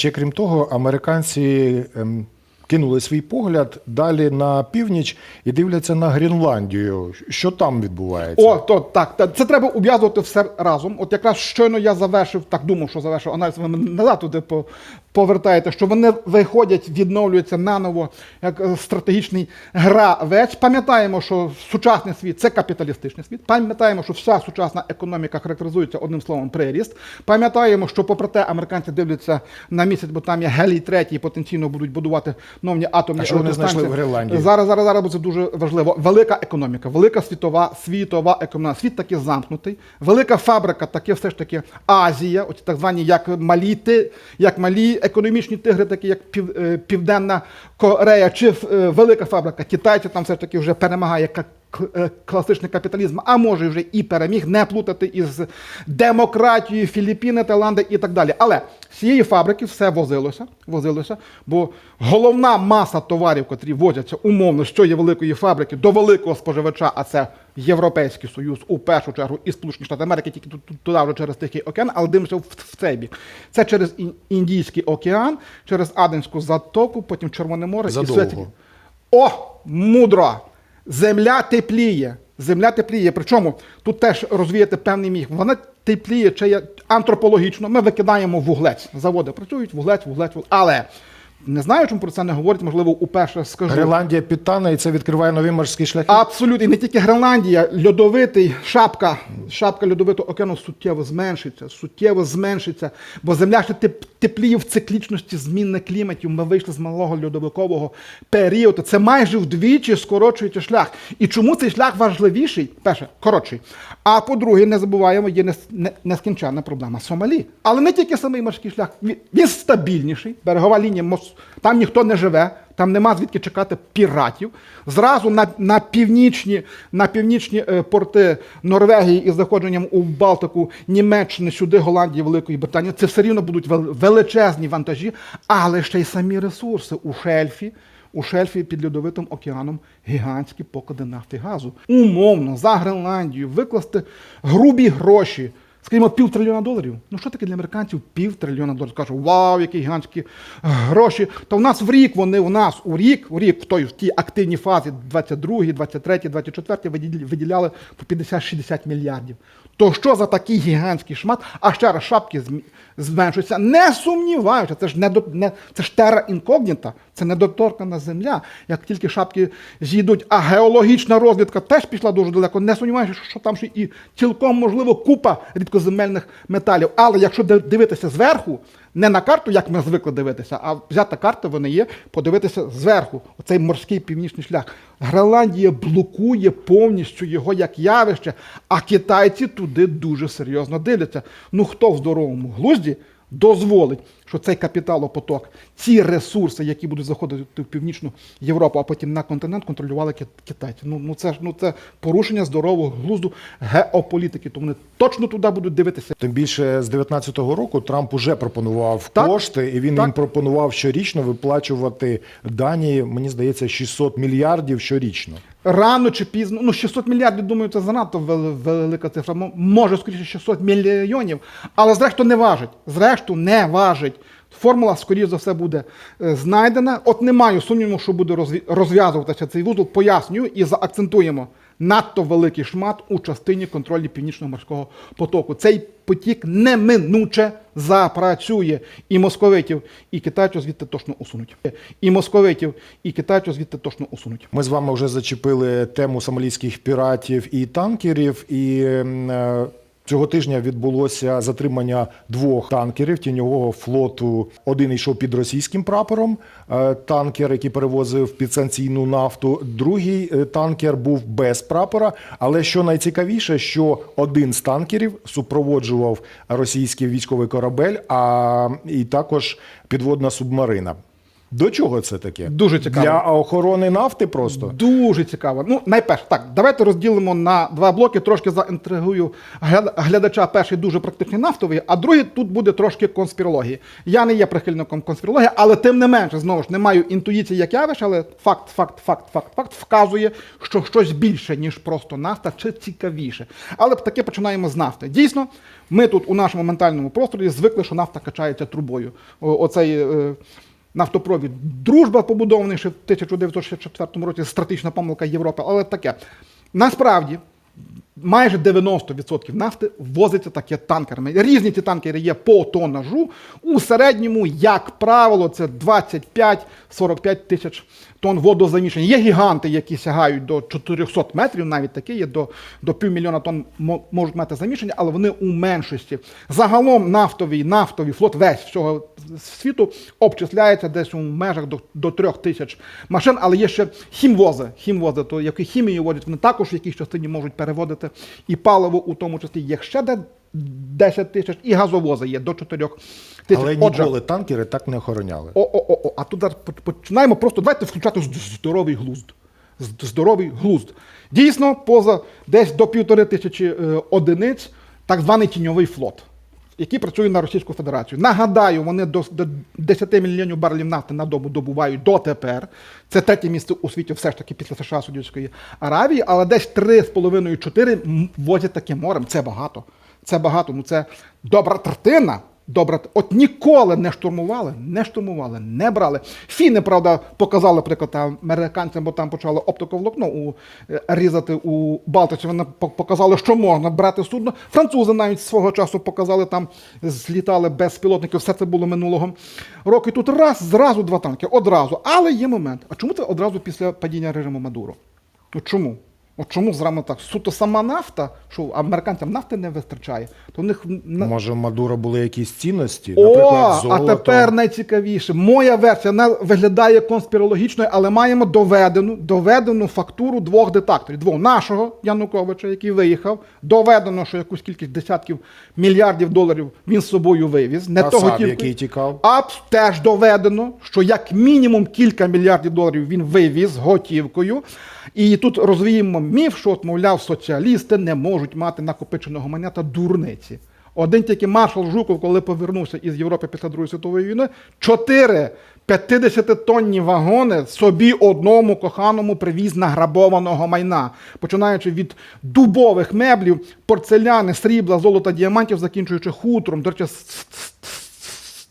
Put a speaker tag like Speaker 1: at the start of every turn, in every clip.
Speaker 1: Ще крім того, американці ем, кинули свій погляд далі на північ і дивляться на Гренландію. Що там відбувається?
Speaker 2: О, то так, та- це треба ув'язувати все разом. От якраз щойно я завершив, так думав, що завершив аналіз, ви мене назад туди повертаєте, що вони виходять, відновлюються наново як е, стратегічний гравець. Пам'ятаємо, що сучасний світ це капіталістичний світ. Пам'ятаємо, що вся сучасна економіка характеризується одним словом приріст. Пам'ятаємо, що попри те, американці дивляться на місяць, бо там є гелій третій, і потенційно будуть будувати нові атомні
Speaker 1: А що вони знайшли в Гренландії?
Speaker 2: Зараз, зараз, зараз, бо це дуже важливо. Велика економіка, велика світова, світова економіка. Світ таки замкнутий. Велика фабрика, таки все ж таки Азія, от так звані як малі, ти, як малі економічні тигри, такі як е, Південна Корея, чи е, велика фабрика китайці там все ж таки вже перемагає класичний капіталізм, а може вже і переміг, не плутати із демократією Філіппіни, Таїланди і так далі. Але з цієї фабрики все возилося, возилося, бо головна маса товарів, котрі возяться умовно з цієї великої фабрики до великого споживача, а це Європейський Союз у першу чергу і Сполучені Штати Америки, тільки туди вже через Тихий океан, але дивимося в, в цей бік. Це через Індійський океан, через Аденську затоку, потім Червоне море
Speaker 1: Задовго.
Speaker 2: і все. О, мудро! Земля тепліє. Земля тепліє. Причому тут теж розвіяти певний міг. Вона тепліє чи антропологічно. Ми викидаємо вуглець. Заводи працюють, вуглець, вуглець, вуглець. Але не знаю, чому про це не говорять, можливо, уперше скажу.
Speaker 1: Гренландія підтане, і це відкриває нові морські шляхи.
Speaker 2: Абсолютно, і не тільки Гренландія, льодовитий шапка, шапка льодовитого океану суттєво зменшиться, суттєво зменшиться, бо земля ще теп- тепліє в циклічності зміни кліматів. Ми вийшли з малого льодовикового періоду. Це майже вдвічі скорочується шлях. І чому цей шлях важливіший? Перше, коротший. А по-друге, не забуваємо, є не- нескінченна проблема Сомалі. Але не тільки самий морський шлях, він- він стабільніший, берегова лінія, мос- там ніхто не живе. Там нема звідки чекати піратів. Зразу на, на північні, на північні е, порти Норвегії із заходженням у Балтику, Німеччини, сюди Голландії, Великої Британії. Це все рівно будуть величезні вантажі, але ще й самі ресурси у шельфі. У шельфі під льодовитим океаном гігантські поклади нафти газу. Умовно за Гренландію викласти грубі гроші. Скажімо, півтрильйона доларів. Ну що таке для американців півтрильйона доларів? Кажуть, вау, які гігантські гроші. То в нас в рік вони у нас у рік, у рік в той в тій активній фазі 22, 23, 24 виділя- виділяли по 50-60 мільярдів. То що за такий гігантський шмат? А ще раз шапки зм- зменшуються. Не сумніваюся, це ж не, не це ж тера інкогніта, це недоторкана земля. Як тільки шапки зійдуть, а геологічна розвідка теж пішла дуже далеко. Не сумніваюся, що там ще і цілком можливо купа рідкоземельних металів. Але якщо дивитися зверху, не на карту, як ми звикли дивитися, а взята карта, вони є, подивитися зверху. Оцей морський північний шлях. Гренландія блокує повністю його як явище, а китайці туди дуже серйозно дивляться. Ну хто в здоровому глузді дозволить, що цей капіталопоток, ці ресурси, які будуть заходити в північну Європу, а потім на континент, контролювали ки- китайці. Ну, ну це ж ну це порушення здорового глузду геополітики. То вони точно туди будуть дивитися.
Speaker 1: Тим більше з 19-го року Трамп уже пропонував
Speaker 2: Так,
Speaker 1: кошти, і він
Speaker 2: так.
Speaker 1: їм пропонував щорічно виплачувати Данії, мені здається, 600 мільярдів щорічно.
Speaker 2: Рано чи пізно, ну 600 мільярдів, думаю, це занадто велика цифра. Може, скоріше 600 мільйонів, але зрештою не важить. Зрештою не важить. Формула, скоріше за все, буде е, знайдена. От не маю сумніву, що буде розв'язуватися цей вузол. Пояснюю і заакцентуємо. Надто великий шмат у частині контролю північного морського потоку. Цей потік неминуче запрацює. І московитів, і китайців звідти точно усунуть. І московитів, і китайців звідти точно усунуть.
Speaker 1: Ми з вами вже зачепили тему сомалійських піратів і танкерів. І е, цього тижня відбулося затримання двох танкерів тіньового флоту. Один йшов під російським прапором, е, танкер, який перевозив підсанкційну нафту. Другий е, танкер був без прапора. Але що найцікавіше, що один з танкерів супроводжував російський військовий корабель, а і також підводна субмарина. До чого це таке?
Speaker 2: Дуже цікаво.
Speaker 1: Для охорони нафти просто.
Speaker 2: Дуже цікаво. Ну, найперше, так, давайте розділимо на два блоки. Трошки заінтригую глядача. Перший дуже практичний нафтовий, а другий тут буде трошки конспірології. Я не є прихильником конспірології, але тим не менше, знову ж не маю інтуїції, як явиш, але факт, факт, факт, факт, факт вказує, що щось більше, ніж просто нафта, чи цікавіше. Але таки починаємо з нафти. Дійсно, ми тут у нашому ментальному просторі звикли, що нафта качається трубою. Оцей. Нафтопровід дружба побудований ще в 1964 році, стратегічна помилка Європи, але таке. Насправді, майже 90% нафти возиться таке танкерами. Різні ці танкери є по тонажу. У середньому, як правило, це 25-45 тисяч тонн водозаміщення. Є гіганти, які сягають до 400 метрів, навіть такі є до, до півмільйона тонн можуть мати заміщення, але вони у меншості. Загалом нафтовий, нафтовий флот весь всього світу обчисляється десь у межах до, до 3 тисяч машин, але є ще хімвози. Хімвози, то які хімію водять, вони також в якійсь частині можуть переводити і паливо, у тому числі є ще де 10 тисяч, і газовози є до 4 тисяч.
Speaker 1: Але
Speaker 2: Отже,
Speaker 1: ніколи танкери так не охороняли.
Speaker 2: о, о, о, о, а тут починаємо просто давайте включати здоровий глузд. Здоровий глузд. Дійсно, поза десь до півтори тисячі е, одиниць, так званий тіньовий флот, який працюють на Російську Федерацію. Нагадаю, вони до, до 10 мільйонів барелів нафти на добу добувають дотепер. Це третє місце у світі, все ж таки після США Судівської Аравії, але десь 3,5-4 м- возять таким морем. Це багато. Це багато. Ну це добра третина. Добре, от ніколи не штурмували, не штурмували, не брали. Фіни, правда, показали приклад американцям, бо там почали оптиковолокно у, е, різати у Балтиці. Вони показали, що можна брати судно. Французи навіть свого часу показали, там злітали без пілотників. Все це було минулого року. І тут раз, зразу два танки, одразу. Але є момент. А чому це одразу після падіння режиму Мадуро? Чому? От чому зрано так? Суто сама нафта, що американцям нафти не вистачає, то в них
Speaker 1: Може, у Мадуро були якісь цінності,
Speaker 2: о,
Speaker 1: золото.
Speaker 2: а тепер найцікавіше. Моя версія вона виглядає конспірологічною, але маємо доведену, доведену фактуру двох детакторів. Двох нашого Януковича, який виїхав. Доведено, що якусь кількість десятків мільярдів доларів він з собою вивіз. Не
Speaker 1: А
Speaker 2: того тільки.
Speaker 1: який тікав?
Speaker 2: А теж доведено, що як мінімум кілька мільярдів доларів він вивіз готівкою. І тут розвіємо міф, що, от, мовляв, соціалісти не можуть мати накопиченого майна та дурниці. Один тільки маршал Жуков, коли повернувся із Європи після Другої світової війни, чотири 50-тонні вагони собі одному коханому привіз награбованого майна, починаючи від дубових меблів, порцеляни, срібла, золота, діамантів, закінчуючи хутром. До речі,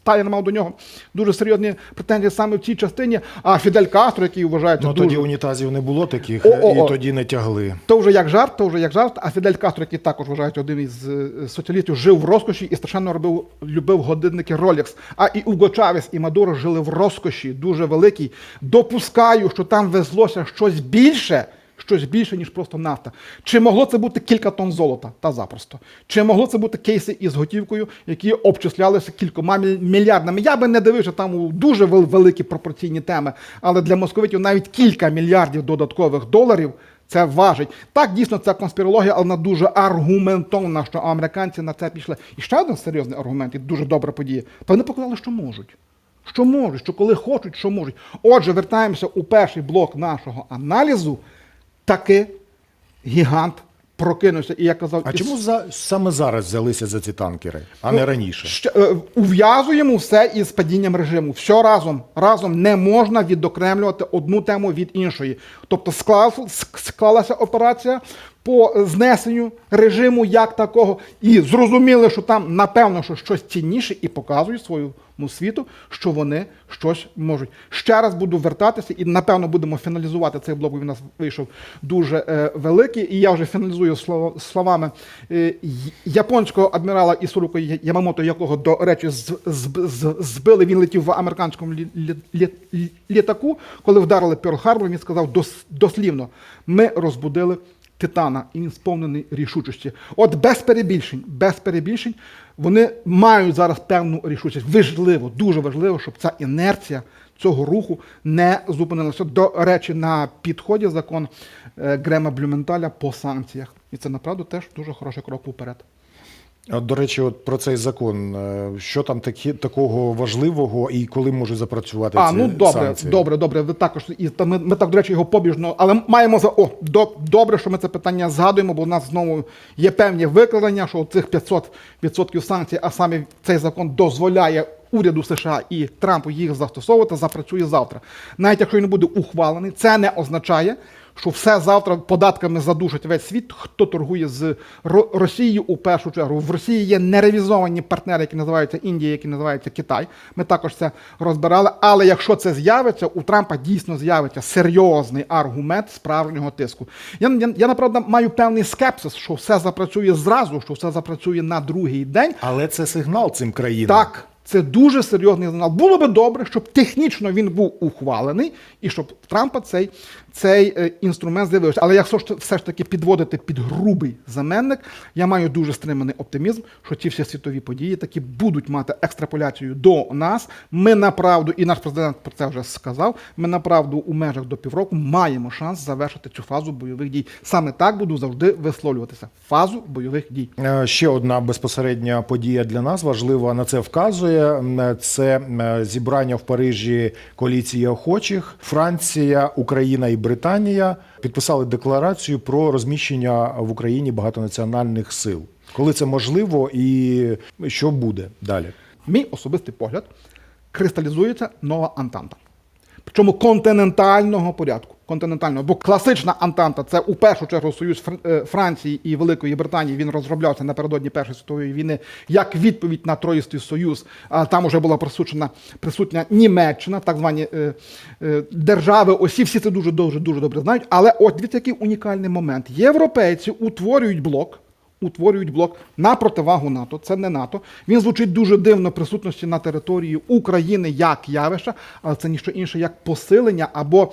Speaker 2: Сталін мав до нього дуже серйозні претензії саме в цій частині. А Фідель Кастро, який вважається
Speaker 1: Ну
Speaker 2: дуже
Speaker 1: тоді унітазів не було таких,
Speaker 2: О-о-о.
Speaker 1: і тоді не тягли.
Speaker 2: то вже як жарт, то вже як жарт. А Фідель Кастро, який також вважається один із е, соціалістів, жив в розкоші і страшенно робив, любив годинники Rolex. А і Уго Чавес, і Мадуро жили в розкоші, дуже великій. Допускаю, що там везлося щось більше. Щось більше, ніж просто нафта. Чи могло це бути кілька тонн золота? Та запросто. Чи могло це бути кейси із готівкою, які обчислялися кількома мільярдами? Я би не дивився там у дуже великі пропорційні теми, але для московитів навіть кілька мільярдів додаткових доларів це важить. Так, дійсно, це конспірологія, але вона дуже аргументовна, що американці на це пішли. І ще один серйозний аргумент, і дуже добра подія. Та вони показали, що можуть. Що можуть, що коли хочуть, що можуть. Отже, вертаємося у перший блок нашого аналізу. Таки гігант прокинувся. І я казав,
Speaker 1: А чому за, саме зараз взялися за ці танкери, а не раніше?
Speaker 2: Ще, е, ув'язуємо все із падінням режиму. Все разом. Разом не можна відокремлювати одну тему від іншої. Тобто склалася, склалася операція по знесенню режиму як такого, і зрозуміли, що там напевно що щось цінніше, і показують своєму світу, що вони щось можуть. Ще раз буду вертатися, і напевно будемо фіналізувати цей блок. Він у нас вийшов дуже е, великий. І я вже фіналізую слова- словами е, японського адмірала Ісуруко Ямамото, якого, до речі, з- з- з- збили. Він летів в американському лі- лі- лі- літаку. Коли вдарили Перл-Харбор, він сказав дос- дослівно: ми розбудили. Титана, і він сповнений рішучості. От без перебільшень, без перебільшень, вони мають зараз певну рішучість. Важливо, дуже важливо, щоб ця інерція цього руху не зупинилася. До речі, на підході закон е, Грема Блюменталя по санкціях. І це направду теж дуже хороший крок уперед.
Speaker 1: От, До речі, от про цей закон. е, Що там такі, такого важливого і коли можуть запрацювати
Speaker 2: А,
Speaker 1: ці
Speaker 2: ну добре,
Speaker 1: санкції?
Speaker 2: добре, добре. Ви також і та ми, ми так, до речі, його побіжно, але маємо за о, до, добре, що ми це питання згадуємо, бо у нас знову є певні викладення, що цих 500% санкцій, а саме цей закон дозволяє уряду США і Трампу їх застосовувати, запрацює завтра. Навіть якщо він не буде ухвалений, це не означає. Що все завтра податками задушить весь світ, хто торгує з Ро- Росією у першу чергу. В Росії є неревізовані партнери, які називаються Індія, які називаються Китай. Ми також це розбирали. Але якщо це з'явиться, у Трампа дійсно з'явиться серйозний аргумент справжнього тиску. Я, я, я направда маю певний скепсис, що все запрацює зразу, що все запрацює на другий день.
Speaker 1: Але це сигнал цим країнам.
Speaker 2: Так, це дуже серйозний сигнал. Було би добре, щоб технічно він був ухвалений і щоб Трампа цей, цей е, інструмент з'явився. Але якщо все ж таки підводити під грубий заменник, я маю дуже стриманий оптимізм, що ці всі світові події таки будуть мати екстраполяцію до нас. Ми направду, і наш президент про це вже сказав. Ми направду у межах до півроку маємо шанс завершити цю фазу бойових дій. Саме так буду завжди висловлюватися. Фазу бойових дій.
Speaker 1: Е, Ще одна безпосередня подія для нас важлива. На це вказує це зібрання в Парижі коаліції охочих. Франція, Україна і Британія підписали декларацію про розміщення в Україні багатонаціональних сил. Коли це можливо, і що буде далі?
Speaker 2: Мій особистий погляд кристалізується нова Антанта. Причому континентального порядку. Континентального, бо класична Антанта це у першу чергу союз е, Франції і Великої Британії. Він розроблявся напередодні Першої світової війни як відповідь на Троїстий Союз. А там уже була присутня, присутня Німеччина, так звані е, е, держави. Осі всі це дуже дуже дуже добре знають. Але от дивіться, який унікальний момент. Європейці утворюють блок утворюють блок на противагу НАТО. Це не НАТО. Він звучить дуже дивно присутності на території України як явища, але це ніщо інше як посилення або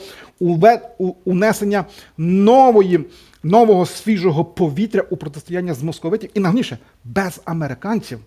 Speaker 2: унесення нової. Нового свіжого повітря у протистояння з московитів і нагніше без американців.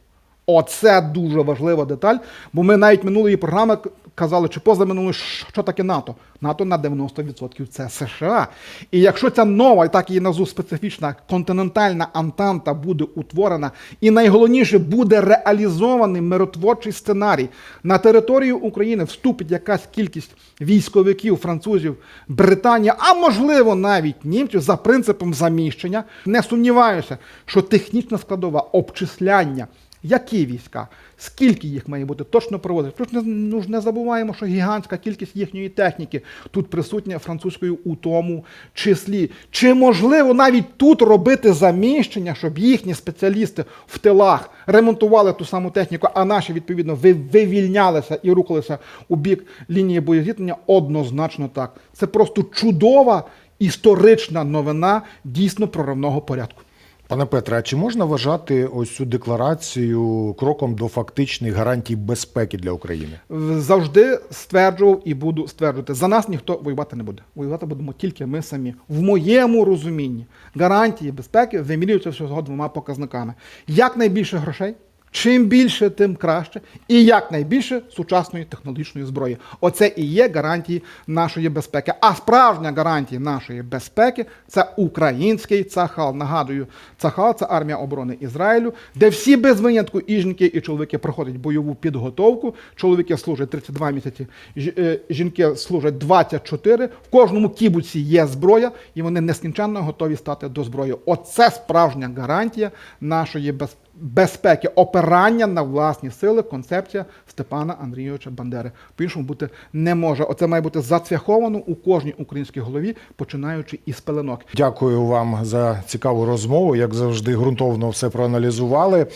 Speaker 2: Оце дуже важлива деталь, бо ми навіть минулої програми казали, чи поза минулої, що таке НАТО. НАТО на 90% це США. І якщо ця нова, і так її назву специфічна континентальна антанта буде утворена, і найголовніше буде реалізований миротворчий сценарій на територію України вступить якась кількість військовиків, французів, Британія, а можливо навіть німців за принципом заміщення. Не сумніваюся, що технічна складова обчисляння. Які війська, скільки їх має бути, точно проводити. Тож не, ну, ж не забуваємо, що гігантська кількість їхньої техніки тут присутня французькою у тому числі. Чи можливо навіть тут робити заміщення, щоб їхні спеціалісти в тилах ремонтували ту саму техніку, а наші відповідно ви- вивільнялися і рухалися у бік лінії боєзіткнення? Однозначно так. Це просто чудова історична новина дійсно проривного порядку.
Speaker 1: Пане Петре, а чи можна вважати ось цю декларацію кроком до фактичних гарантій безпеки для України?
Speaker 2: завжди стверджував і буду стверджувати, за нас ніхто воювати не буде. Воювати будемо тільки ми самі. В моєму розумінні гарантії безпеки вимірюються всього двома показниками: як найбільше грошей. Чим більше, тим краще, і якнайбільше сучасної технологічної зброї. Оце і є гарантії нашої безпеки. А справжня гарантія нашої безпеки це український цахал. Нагадую, цахал це армія оборони Ізраїлю, де всі без винятку і жінки, і чоловіки проходять бойову підготовку. Чоловіки служать 32 місяці, е, жінки служать 24. В кожному кібуці є зброя, і вони нескінченно готові стати до зброї. Оце справжня гарантія нашої безпеки безпеки, опирання на власні сили, концепція Степана Андрійовича Бандери. По-іншому бути не може. Оце має бути зацвяховано у кожній українській голові, починаючи із пеленок.
Speaker 1: Дякую вам за цікаву розмову. Як завжди, ґрунтовно все проаналізували.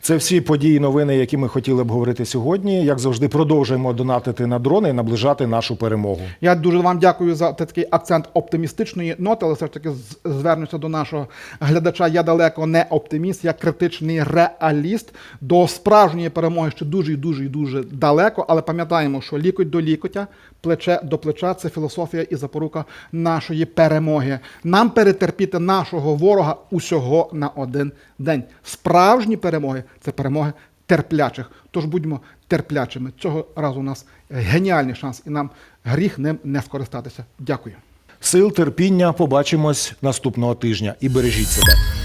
Speaker 1: Це всі події, новини, які ми хотіли б говорити сьогодні. Як завжди, продовжуємо донатити на дрони і наближати нашу перемогу.
Speaker 2: Я дуже вам дякую за такий акцент оптимістичної ноти, але все ж таки звернуся до нашого глядача. Я далеко не оптиміст, я критичний реаліст. До справжньої перемоги ще дуже і дуже і дуже далеко. Але пам'ятаємо, що лікоть до лікотя, плече до плеча це філософія і запорука нашої перемоги. Нам перетерпіти нашого ворога усього на один день. Справжні перемоги це перемоги терплячих. Тож будьмо терплячими. Цього разу у нас геніальний шанс, і нам гріх ним не скористатися. Дякую.
Speaker 1: Сил, терпіння. Побачимось наступного тижня і бережіть себе.